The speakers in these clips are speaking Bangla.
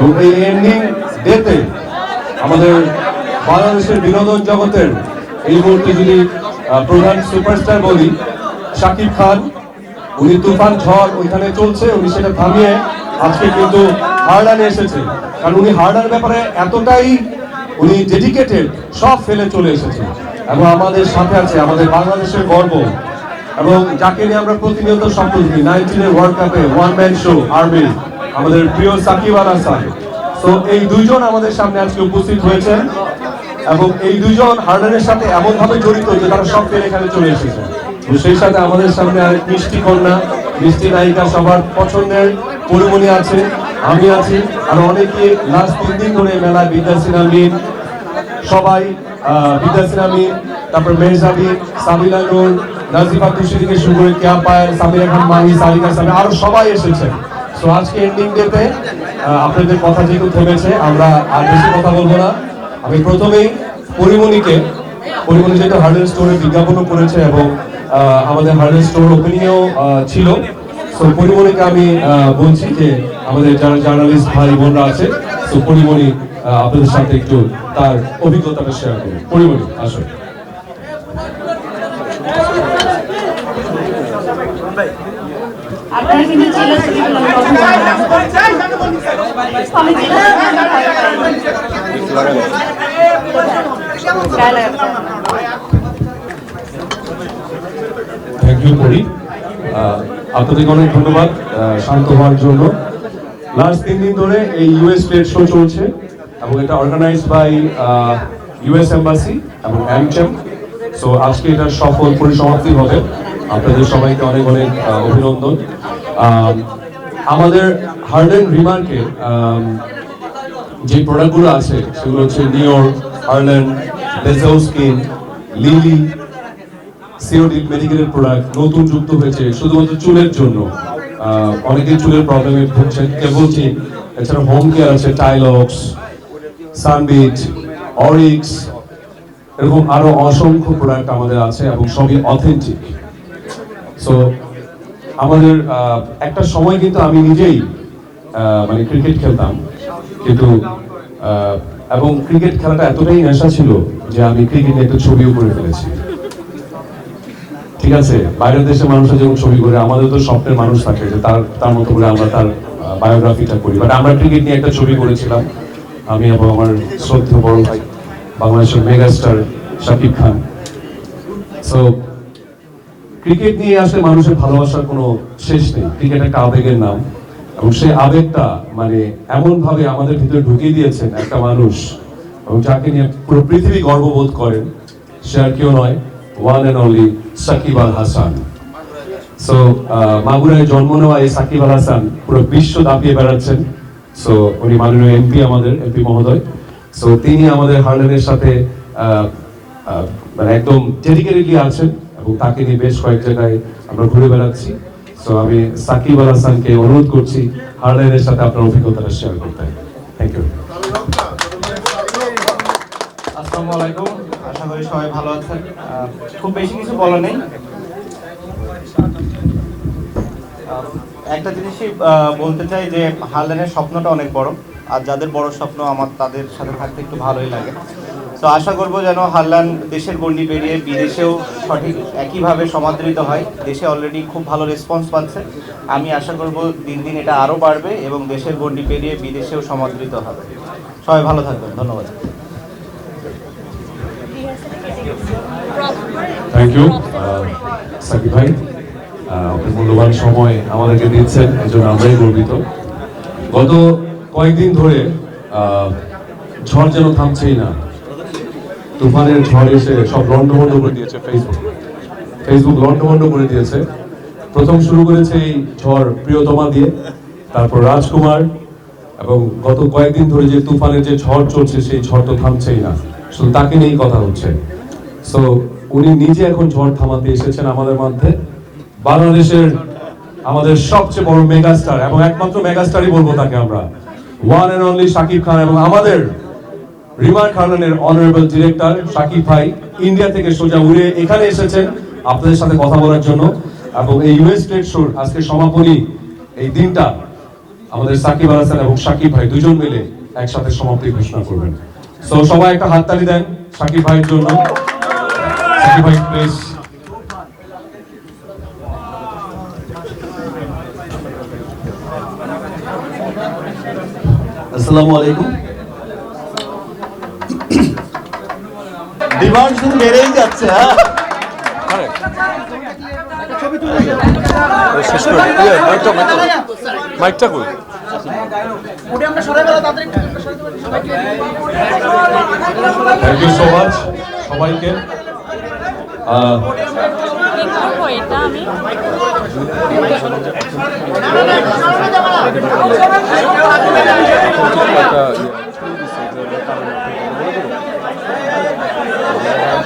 এন্ডিং ডেতে। আমাদের বাংলাদেশের বিনোদন জগতের এই মুহূর্তে যদি প্রধান সুপারস্টার বলি, শাকিব খান, উনি তুফান ঝড় ওইখানে চলছে, উনি সেটা থামিয়ে আজকে কিন্তু হারডানে এসেছে। কারণ উনি হারডার ব্যাপারে এতটাই উনি ডেডিকেটেড সব ফেলে চলে এসেছে। এবং আমাদের সাথে আছে, আমাদের বাংলাদেশের গর্ব। এবং যাকে নিয়ে আমরা প্রতিনিয়ত স্বপ্ন দেখি নাইনটিনের ওয়ার্ল্ড কাপে ওয়ান ম্যান শো আর্মি আমাদের প্রিয় সাকিব আল হাসান। তো এই দুইজন আমাদের সামনে আজকে উপস্থিত হয়েছেন এবং এই দুইজন হার্ডারের সাথে এমন ভাবে জড়িত যে তারা সব ফেলে এখানে চলে এসেছে। সেই সাথে আমাদের সামনে আরেক মিষ্টি কন্যা মিষ্টি নায়িকা সবার পছন্দের পরিমণি আছে আমি আছি আর অনেকে লাস্ট তিন দিন ধরে মেলায় বিদ্যাসিনা মিন সবাই আহ, বিদ্যাসিন আমিন তারপর মেহজাবিন সাবিলা নূর নাজিফা খুশি শুরু করে কেয়া পায়েল সামিরা খান মাহি সারিকা সামি আরও সবাই এসেছে তো আজকে এন্ডিং ডেতে আপনাদের কথা যেহেতু থেমেছে, আমরা আর বেশি কথা বলব না। আমি প্রথমেই পরিমণিকে, পরিমণি যেহেতু হার্ডেল স্টোরে বিজ্ঞাপনও করেছে এবং আমাদের হার্ডেল স্টোর ওপেনিংও ছিল। সো পরিমণিকে আমি বলছি যে আমাদের যারা জার্নালিস্ট ভাই বোনরা আছে তো পরিমণি আপনাদের সাথে একটু তার অভিজ্ঞতাটা শেয়ার করুন। পরিমণি, আসুন আপনারা কিন্তু চিল্লাচিল্লি করলে আমি কথা বলব না। আমি চিল্লাচিল্লি করলে গায়ে লাগাতে না। থ্যাংক ইউ পরি আহ, আপনাদেরকে অনেক ধন্যবাদ আহ, শান্ত হওয়ার জন্য। লাস্ট তিন দিন ধরে এই ইউএস ট্রেড শো চলছে এবং এটা অর্গানাইজ বাই ইউএস এম্বাসি এবং অ্যামচেম সো আজকে এটার সফল পরিসমাপ্তি হবে। আপনাদের সবাইকে অনেক অনেক অভিনন্দন। আম, আমাদের হার্ডেন রিমার্কে যে প্রোডাক্টগুলো আছে সেগুলো হচ্ছে নিওর হার্লেন ডেজোস্কিন লিলি সিওডি মেডিকেলের প্রোডাক্ট নতুন যুক্ত হয়েছে শুধুমাত্র চুলের জন্য। আহ, অনেকেই চুলের প্রবলেমে ভুগছেন কেবলচিন এছাড়া হোম কেয়ার আছে টাইলক্স সানবিট অরিক্স এরকম আরও অসংখ্য প্রোডাক্ট আমাদের আছে এবং সবই অথেন্টিক সো আমাদের একটা সময় কিন্তু আমি নিজেই মানে ক্রিকেট খেলতাম। কিন্তু এবং ক্রিকেট খেলাটা এতটাই নেশা ছিল যে আমি ক্রিকেটে একটা ছবিও করে ফেলেছি। ঠিক আছে? বাইরের দেশের মানুষের যখন ছবি করে, আমাদের তো স্বপ্নের মানুষ থাকে যে তার তার মতো করে আমরা তার বায়োগ্রাফিটা করি। বাট আমরা ক্রিকেট নিয়ে একটা ছবি করেছিলাম। আমি এবং আমার শ্রদ্ধেয় বড় ভাই, বাংলাদেশের megastar Shakib Khan. So cricket নিয়ে আসলে মানুষের ভালোবাসার কোনো শেষ নেই। ক্রিকেট একটা আবেগের নাম। এবং সেই আবেগটা মানে এমন ভাবে আমাদের ভিতরে ঢুকিয়ে দিয়েছেন একটা মানুষ, এবং যাকে নিয়ে পুরো পৃথিবী গর্ববোধ করেন, সে আর কেউ নয় one and only Shakib Al Hasan. So মাগুরায় জন্ম নেওয়া এই সাকিব আল হাসান পুরো বিশ্ব দাপিয়ে বেড়াচ্ছেন। সো উনি মাননীয় এমপি আমাদের এমপি মহোদয়। সো তিনি আমাদের হার্লেনের সাথে মানে একদম ডেডিকেটেডলি আছেন। এবং তাকে নিয়ে বেশ কয়েক জায়গায় আমরা ঘুরে বেড়াচ্ছি। সো আমি সাকিব আল হাসানকে অনুরোধ করছি হার্লেনের সাথে আপনার অভিজ্ঞতাটা শেয়ার করতে। থ্যাংক ইউ আসসালামু আলাইকুম। আশা করি সবাই ভালো আছেন। খুব বেশি কিছু বলার নেই। একটা জিনিসই বলতে চাই যে হারলেনের স্বপ্নটা অনেক বড়। আর যাদের বড় স্বপ্ন, আমার, তাদের সাথে থাকতে একটু ভালোই লাগে। তো আশা করব যেন হারলান দেশের গণ্ডি পেরিয়ে বিদেশেও সঠিক একইভাবে সমাদৃত হয়। দেশে অলরেডি খুব ভালো রেসপন্স পাচ্ছে। আমি আশা করব দিন দিন এটা আরও বাড়বে এবং দেশের গণ্ডি পেরিয়ে বিদেশেও সমাদৃত হবে। সবাই ভালো থাকবেন। ধন্যবাদ। থ্যাংক ইউ সাকিব ভাই। মূল্যবান সময় আমাদেরকে দিচ্ছেন, এই জন্য আমরাই গর্বিত। গত কয়েকদিন ধরে ঝড় যেন থামছেই না। তুফানের ঝড় এসে সব লন্ডভন্ড করে দিয়েছে ফেসবুক ফেসবুক লন্ডভন্ড করে দিয়েছে। প্রথম শুরু করেছে এই ঝড় প্রিয়তমা দিয়ে, তারপর রাজকুমার, এবং গত কয়েকদিন ধরে যে তুফানের যে ঝড় চলছে, সেই ঝড় তো থামছেই না। শুধু তাকে নিয়েই কথা হচ্ছে। সো উনি নিজে এখন ঝড় থামাতে এসেছেন আমাদের মধ্যে। বাংলাদেশের আমাদের সবচেয়ে বড় মেগাস্টার, এবং একমাত্র মেগাস্টারই বলব তাকে আমরা। One and only Shakib Khan এবং আমাদের রিমার খানের অনারেবল ডিরেক্টর শাকিব ভাই ইন্ডিয়া থেকে সোজা উড়ে এখানে এসেছেন আপনাদের সাথে কথা বলার জন্য। এবং এই ইউএস ট্রেড শোর আজকে সমাপনী এই দিনটা আমাদের সাকিব আল হাসান এবং সাকিব ভাই দুজন মিলে একসাথে সমাপ্তি ঘোষণা করবেন। সো সবাই একটা হাততালি দেন সাকিব ভাইয়ের জন্য। সাকিব ভাই প্লিজ আসসালামু আলাইকুম। ডিমান্ড শুধু বেড়েই যাচ্ছে হ্যাঁ। শেষ করে ইয়ে, মাইকটা মাইকটা মাইকটা কই থ্যাংক ইউ সো মাচ সবাইকে। এটা আমি একটা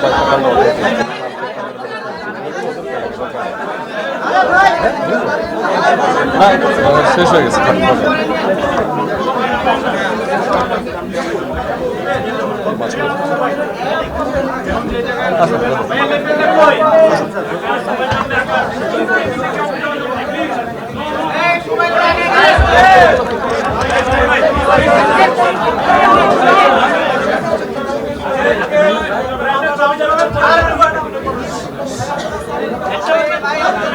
ইয়ে, শেষ হয়ে গেছে থাক, থাক।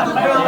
বসবো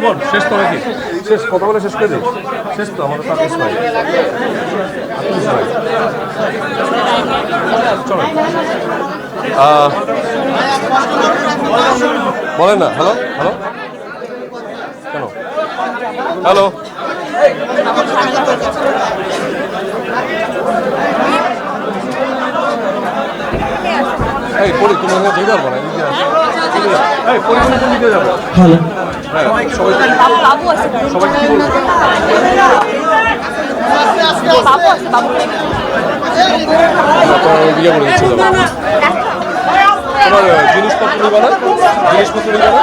জীবন শেষ তো নাকি? শেষ, কথা বলে শেষ করে দিই শেষ তো, আমাদের তো আটত্রিশ ভাই আটত্রিশ ভাই চলো বলেন না, হ্যালো হ্যালো। কেন? হ্যালো। এই পরি তুমি যেতে পারব না হ্যাঁ ইয়ে তোমার জিনিসপত্র নিবা না জিনিসপত্র নিবা না